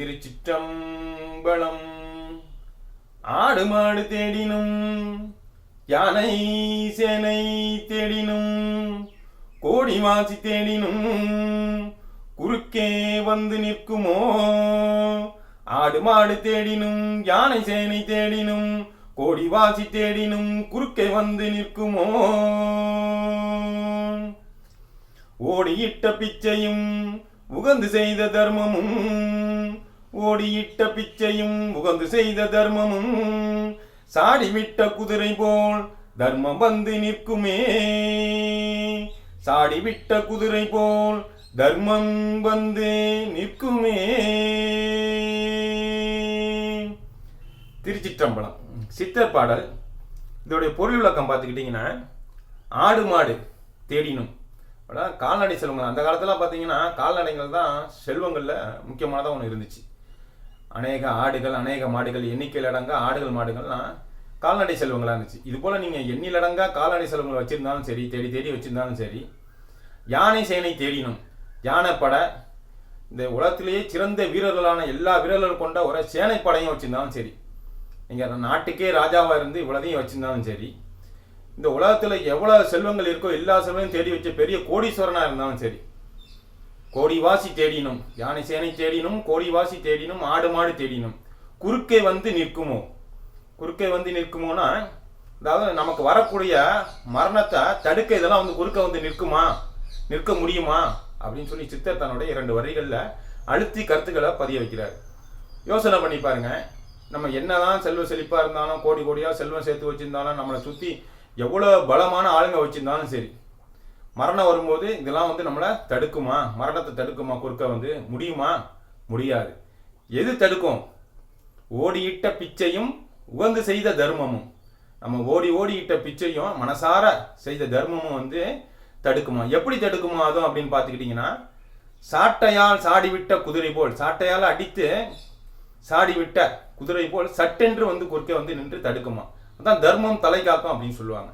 திருச்சிற்றம்பலம். ஆடு மாடு தேடினும் யானை சேனை தேடினும் கோடி வாசி தேடினும் குறுக்கே வந்து நிற்குமோ? ஆடு மாடு தேடினும் யானை சேனை தேடினும் கோடி வாசி தேடினும் குறுக்கே வந்து நிற்குமோ? ஓடியிட்ட பிச்சையும் உகந்து செய்த தர்மமும் ஓடியிட்ட பிச்சையும் உகந்து செய்த தர்மமும் சாடிவிட்ட குதிரை போல் தர்மம் வந்து நிற்குமே. சாடிவிட்ட குதிரை போல் தர்மம் வந்து நிற்குமே. திருச்சிற்றம்பலம். சித்தர் பாடல். இதோடைய பொருள் விளக்கம் பார்த்துக்கிட்டிங்கன்னா ஆடு மாடு தேடினும். கால்நடை செல்வங்கள். அந்த காலத்தில் பார்த்தீங்கன்னா கால்நடைகள் தான் செல்வங்களில் முக்கியமானதாக ஒன்று இருந்துச்சு. அநேக ஆடுகள் அநேக மாடுகள் எண்ணிக்கையில் அடங்கா ஆடுகள் மாடுகள்லாம் கால்நடை செல்வங்களாக இருந்துச்சு. இது போல் நீங்கள் எண்ணிலடங்கா கால்நடை செல்வங்கள் வச்சுருந்தாலும் சரி தேடி தேடி வச்சுருந்தாலும் சரி யானை சேனை தேடினும் யானைப்பட இந்த உலகத்திலேயே சிறந்த வீரர்களான எல்லா வீரர்கள் கொண்ட ஒரு சேனைப்படையும் வச்சுருந்தாலும் சரி நீங்கள் நாட்டுக்கே ராஜாவாக இருந்து இவ்வளோதையும் வச்சுருந்தாலும் சரி இந்த உலகத்தில் எவ்வளோ செல்வங்கள் இருக்கோ எல்லா செல்வங்களும் தேடி வச்ச பெரிய கோடீஸ்வரனாக இருந்தாலும் சரி கோடிவாசி தேடினும் யானை சேனை தேடினும் கோடிவாசி தேடினும் ஆடு மாடு தேடினும் குறுக்கே வந்து நிற்குமோ? குறுக்கே வந்து நிற்குமோனா? அதாவது நமக்கு வரக்கூடிய மரணத்தை தடுக்க இதெல்லாம் வந்து குறுக்க வந்து நிற்குமா? நிற்க முடியுமா? அப்படின்னு சொல்லி சித்தர் தன்னுடைய இரண்டு வரிகளில் அழுத்தி கருத்துக்களை பதிய வைக்கிறார். யோசனை பண்ணி பாருங்க. நம்ம என்னதான் செல்வ செழிப்பாக இருந்தாலும் கோடி கோடியாக செல்வம் சேர்த்து வச்சிருந்தாலும் நம்மளை சுற்றி எவ்வளோ பலமான ஆளுங்க வச்சுருந்தாலும் சரி மரணம் வரும்போது இதெல்லாம் வந்து நம்மளை தடுக்குமா? மரணத்தை தடுக்குமா? குறுக்க வந்து முடியுமா? முடியாது. எது தடுக்கும்? ஓடியிட்ட பிச்சையும் உகந்து செய்த தர்மமும். நம்ம ஓடி ஓடி இட்ட பிச்சையும் மனசார செய்த தர்மமும் வந்து தடுக்குமா? எப்படி தடுக்குமா அதுவும் அப்படின்னு பார்த்துக்கிட்டிங்கன்னா சாட்டையால் சாடிவிட்ட குதிரை போல் சாட்டையால் அடித்து சாடிவிட்ட குதிரை போல் சட்டென்று வந்து குறுக்கே வந்து நின்று தடுக்குமா? அதான் தர்மம் தலை காக்கும் அப்படின்னு சொல்லுவாங்க.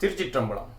திருச்சிற்றம்பலம்.